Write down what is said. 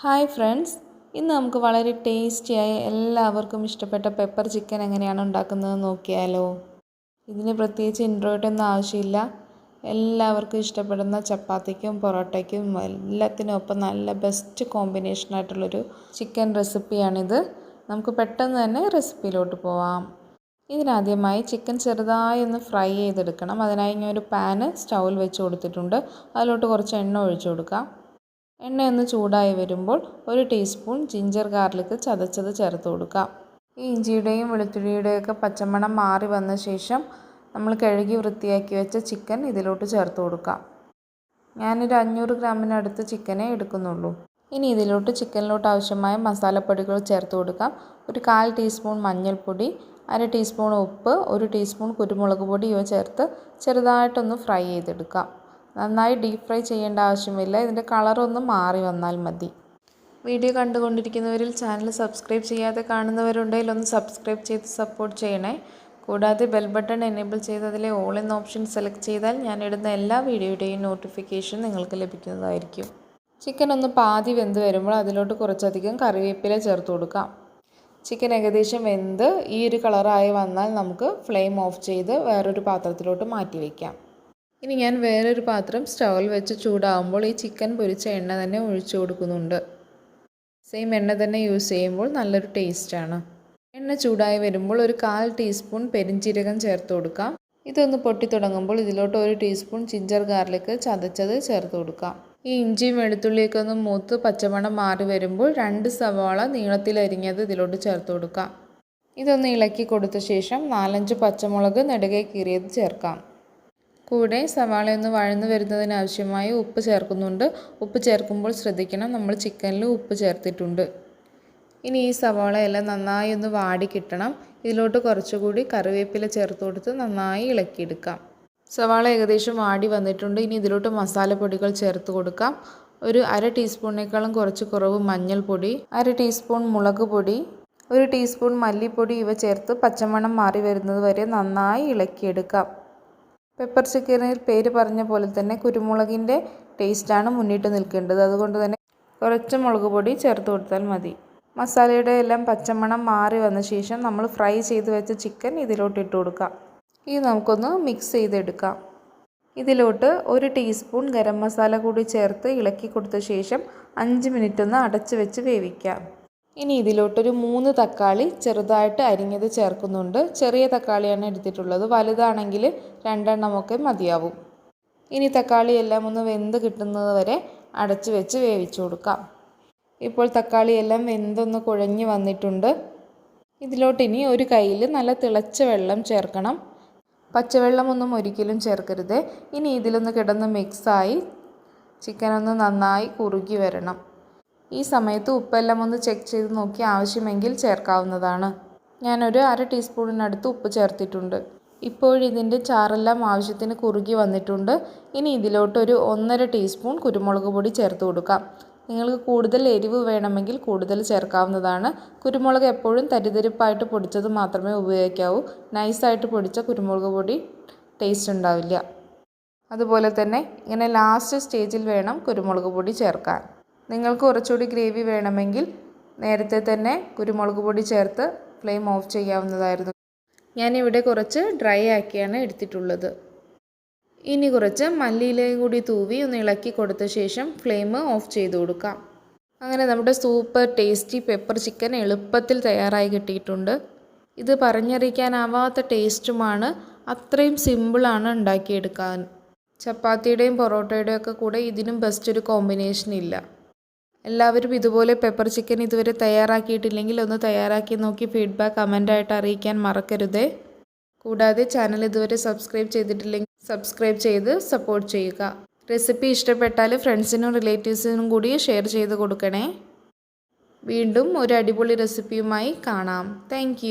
Hi friends. ഇന്ന് നമുക്ക് വളരെ ടേസ്റ്റിയായ എല്ലാവർക്കും ഇഷ്ടപ്പെട്ട പെപ്പർ ചിക്കൻ എങ്ങനെയാണ് ഉണ്ടാക്കുന്നത് നോക്കിയാലോ. ഇതിന് പ്രത്യേകിച്ച് ഇൻട്രോയിട്ടൊന്നും ആവശ്യമില്ല. എല്ലാവർക്കും ഇഷ്ടപ്പെടുന്ന ചപ്പാത്തിക്കും പൊറോട്ടയ്ക്കും എല്ലാത്തിനൊപ്പം നല്ല ബെസ്റ്റ് കോമ്പിനേഷനായിട്ടുള്ളൊരു ചിക്കൻ റെസിപ്പിയാണിത്. നമുക്ക് പെട്ടെന്ന് തന്നെ റെസിപ്പിയിലോട്ട് പോവാം. ഇതിനാദ്യമായി ചിക്കൻ ചെറുതായി ഒന്ന് ഫ്രൈ ചെയ്തെടുക്കണം. അതിനായി ഞാൻ ഒരു പാന് സ്റ്റൗവിൽ വെച്ച് കൊടുത്തിട്ടുണ്ട്. അതിലോട്ട് കുറച്ച് എണ്ണ ഒഴിച്ചു കൊടുക്കാം. എണ്ണയൊന്ന് ചൂടായി വരുമ്പോൾ ഒരു ടീസ്പൂൺ ജിഞ്ചർ ഗാർലിക് ചതച്ചത് ചേർത്ത് കൊടുക്കാം. ഈ ഇഞ്ചിയുടെയും വെളുത്തുള്ളിയുടെയൊക്കെ പച്ചമണം മാറി വന്ന ശേഷം നമ്മൾ കഴുകി വൃത്തിയാക്കി വെച്ച ചിക്കൻ ഇതിലോട്ട് ചേർത്ത് കൊടുക്കാം. ഞാനൊരു അഞ്ഞൂറ് ഗ്രാമിനടുത്ത് ചിക്കനെ എടുക്കുന്നുള്ളൂ. ഇനി ഇതിലോട്ട് ചിക്കനിലോട്ട് ആവശ്യമായ മസാലപ്പൊടികൾ ചേർത്ത് കൊടുക്കാം. ഒരു കാൽ ടീസ്പൂൺ മഞ്ഞൾപ്പൊടി അര ടീസ്പൂൺ ഉപ്പ് ഒരു ടീസ്പൂൺ കുരുമുളക് പൊടി ഇവ ചേർത്ത് ചെറുതായിട്ടൊന്ന് ഫ്രൈ ചെയ്തെടുക്കാം. നന്നായി ഡീപ് ഫ്രൈ ചെയ്യേണ്ട ആവശ്യമില്ല. ഇതിന്റെ കളറൊന്ന് മാറി വന്നാൽ മതി. വീഡിയോ കണ്ടുകൊണ്ടിരിക്കുന്നവരിൽ ചാനൽ സബ്സ്ക്രൈബ് ചെയ്യാതെ കാണുന്നവരുണ്ടെങ്കിൽ ഒന്ന് സബ്സ്ക്രൈബ് ചെയ്ത് സപ്പോർട്ട് ചെയ്യണേ. കൂടാതെ ബെൽ ബട്ടൺ എനേബിൾ ചെയ്ത് അതിലെ ഓൾ എന്ന ഓപ്ഷൻ സെലക്ട് ചെയ്താൽ ഞാൻ ഇടുന്ന എല്ലാ വീഡിയോയുടെയും നോട്ടിഫിക്കേഷൻ നിങ്ങൾക്ക് ലഭിക്കുന്നതായിരിക്കും. ചിക്കൻ ഒന്ന് പാതി വെന്ത് വരുമ്പോൾ അതിലോട്ട് കുറച്ചധികം കറിവേപ്പില ചേർത്ത് കൊടുക്കാം. ചിക്കൻ ഏകദേശം വെന്ത് ഈ ഒരു കളറായി വന്നാൽ നമുക്ക് ഫ്ലെയിം ഓഫ് ചെയ്ത് വേറൊരു പാത്രത്തിലോട്ട് മാറ്റി വയ്ക്കാം ഇനി ഞാൻ വേറൊരു പാത്രം സ്റ്റൗവിൽ വെച്ച് ചൂടാവുമ്പോൾ ഈ ചിക്കൻ പൊരിച്ച എണ്ണ തന്നെ ഒഴിച്ചു കൊടുക്കുന്നുണ്ട്. സെയിം എണ്ണ തന്നെ യൂസ് ചെയ്യുമ്പോൾ നല്ലൊരു ടേസ്റ്റാണ് എണ്ണ ചൂടായി വരുമ്പോൾ ഒരു കാൽ ടീസ്പൂൺ പെരിഞ്ചീരകം ചേർത്ത് കൊടുക്കാം. ഇതൊന്ന് പൊട്ടി തുടങ്ങുമ്പോൾ ഇതിലോട്ട് ഒരു ടീസ്പൂൺ ജിഞ്ചർ ഗാർലിക് ചതച്ചത് ചേർത്ത് കൊടുക്കാം. ഈ ഇഞ്ചിയും വെളുത്തുള്ളിയൊക്കെ ഒന്ന് മൂത്ത് പച്ചമണം മാറി വരുമ്പോൾ രണ്ട് സവാള നീളത്തിലരിഞ്ഞത് ഇതിലോട്ട് ചേർത്ത് കൊടുക്കാം. ഇതൊന്ന് ഇളക്കി കൊടുത്ത ശേഷം നാലഞ്ച് പച്ചമുളക് നെടുകെ കീറിയത് ചേർക്കാം. കൂടെ സവാള ഒന്ന് വഴന്നു വരുന്നതിന് ആവശ്യമായി ഉപ്പ് ചേർക്കുന്നുണ്ട്. ഉപ്പ് ചേർക്കുമ്പോൾ ശ്രദ്ധിക്കണം നമ്മൾ ചിക്കനിൽ ഉപ്പ് ചേർത്തിട്ടുണ്ട്. ഇനി ഈ സവാള എല്ലാം നന്നായി ഒന്ന് വാടി കിട്ടണം. ഇതിലോട്ട് കുറച്ചുകൂടി കറിവേപ്പില ചേർത്ത് കൊടുത്ത് നന്നായി ഇളക്കിയെടുക്കാം. സവാള ഏകദേശം വാടി വന്നിട്ടുണ്ട്. ഇനി ഇതിലോട്ട് മസാലപ്പൊടികൾ ചേർത്ത് കൊടുക്കാം. ഒരു അര ടീസ്പൂണിനേക്കാളും കുറച്ച് കുറവ് മഞ്ഞൾപ്പൊടി അര ടീസ്പൂൺ മുളക് പൊടി ഒരു ടീസ്പൂൺ മല്ലിപ്പൊടി ഇവ ചേർത്ത് പച്ചമണം മാറി വരുന്നത് വരെ നന്നായി ഇളക്കിയെടുക്കാം. പെപ്പർ ചിക്കനിൽ പേര് പറഞ്ഞ പോലെ തന്നെ കുരുമുളകിന്റെ ടേസ്റ്റാണ് മുന്നിട്ട് നിൽക്കേണ്ടത്. അതുകൊണ്ട് തന്നെ കുറച്ച് മുളക് പൊടി ചേർത്ത് കൊടുത്താൽ മതി. മസാലയുടെ എല്ലാം പച്ചമണം മാറി വന്ന ശേഷം നമ്മൾ ഫ്രൈ ചെയ്ത് വെച്ച ചിക്കൻ ഇതിലോട്ട് ഇട്ട് കൊടുക്കാം. ഇത് നമുക്കൊന്ന് മിക്സ് ചെയ്തെടുക്കാം. ഇതിലോട്ട് ഒരു ടീസ്പൂൺ ഗരം മസാല കൂടി ചേർത്ത് ഇളക്കി കൊടുത്ത ശേഷം അഞ്ച് മിനിറ്റ് ഒന്ന് അടച്ച് വെച്ച് വേവിക്കാം. ഇനി ഇതിലോട്ടൊരു മൂന്ന് തക്കാളി ചെറുതായിട്ട് അരിഞ്ഞത് ചേർക്കുന്നുണ്ട്. ചെറിയ തക്കാളിയാണ് എടുത്തിട്ടുള്ളത്. വലുതാണെങ്കിൽ രണ്ടെണ്ണമൊക്കെ മതിയാവും. ഇനി തക്കാളി എല്ലാം ഒന്ന് വെന്ത് കിട്ടുന്നത് വരെ അടച്ചു വെച്ച് വേവിച്ചു കൊടുക്കാം. ഇപ്പോൾ തക്കാളി എല്ലാം വെന്തൊന്ന് കുഴഞ്ഞു വന്നിട്ടുണ്ട്. ഇതിലോട്ടിനി ഒരു കയ്യിൽ നല്ല തിളച്ച വെള്ളം ചേർക്കണം. പച്ചവെള്ളമൊന്നും ഒരിക്കലും ചേർക്കരുത്. ഇനി ഇതിലൊന്ന് കിടന്ന് മിക്സായി ചിക്കനൊന്ന് നന്നായി കുറുകി വരണം. ഈ സമയത്ത് ഉപ്പെല്ലാം ഒന്ന് ചെക്ക് ചെയ്ത് നോക്കി ആവശ്യമെങ്കിൽ ചേർക്കാവുന്നതാണ്. ഞാനൊരു അര ടീസ്പൂണിനടുത്ത് ഉപ്പ് ചേർത്തിട്ടുണ്ട്. ഇപ്പോഴിതിന്റെ ചാറെല്ലാം ആവശ്യത്തിന് കുറുകി വന്നിട്ടുണ്ട്. ഇനി ഇതിലോട്ടൊരു ഒന്നര ടീസ്പൂൺ കുരുമുളക് പൊടി ചേർത്ത് കൊടുക്കാം. നിങ്ങൾക്ക് കൂടുതൽ എരിവ് വേണമെങ്കിൽ കൂടുതൽ ചേർക്കാവുന്നതാണ്. കുരുമുളക് എപ്പോഴും തരിതരിപ്പായിട്ട് പൊടിച്ചത് മാത്രമേ ഉപയോഗിക്കാവൂ. നൈസായിട്ട് പൊടിച്ച കുരുമുളക് പൊടി ടേസ്റ്റ് ഉണ്ടാവില്ല. അതുപോലെ തന്നെ ഇങ്ങനെ ലാസ്റ്റ് സ്റ്റേജിൽ വേണം കുരുമുളക് പൊടി ചേർക്കാൻ. നിങ്ങൾക്ക് കുറച്ചുകൂടി ഗ്രേവി വേണമെങ്കിൽ നേരത്തെ തന്നെ കുരുമുളക് പൊടി ചേർത്ത് ഫ്ലെയിം ഓഫ് ചെയ്യാവുന്നതായിരുന്നു. ഞാനിവിടെ കുറച്ച് ഡ്രൈ ആക്കിയാണ് എടുത്തിട്ടുള്ളത്. ഇനി കുറച്ച് മല്ലിയിലയും കൂടി തൂവി ഒന്ന് ഇളക്കി കൊടുത്ത ശേഷം ഫ്ലെയിം ഓഫ് ചെയ്ത് കൊടുക്കാം. അങ്ങനെ നമ്മുടെ സൂപ്പർ ടേസ്റ്റി പെപ്പർ ചിക്കൻ എളുപ്പത്തിൽ തയ്യാറായി കിട്ടിയിട്ടുണ്ട്. ഇത് പറഞ്ഞറിയിക്കാനാവാത്ത ടേസ്റ്റുമാണ്. അത്രയും സിമ്പിളാണ് ഉണ്ടാക്കിയെടുക്കാൻ. ചപ്പാത്തിയുടെയും പൊറോട്ടയുടെയും ഒക്കെ കൂടെ ഇതിനും ബെസ്റ്റ് ഒരു കോമ്പിനേഷൻ ഇല്ല. എല്ലാവരും ഇതുപോലെ പെപ്പർ ചിക്കൻ ഇതുവരെ തയ്യാറാക്കിയിട്ടില്ലെങ്കിൽ ഒന്ന് തയ്യാറാക്കി നോക്കി ഫീഡ്ബാക്ക് കമന്റായിട്ട് അറിയിക്കാൻ മറക്കരുതേ. കൂടാതെ ചാനൽ ഇതുവരെ സബ്സ്ക്രൈബ് ചെയ്തിട്ടില്ലെങ്കിൽ സബ്സ്ക്രൈബ് ചെയ്ത് സപ്പോർട്ട് ചെയ്യുക. റെസിപ്പി ഇഷ്ടപ്പെട്ടാൽ ഫ്രണ്ട്സിനും റിലേറ്റീവ്സിനും കൂടി ഷെയർ ചെയ്ത് കൊടുക്കണേ. വീണ്ടും ഒരു അടിപൊളി റെസിപ്പിയുമായി കാണാം. താങ്ക്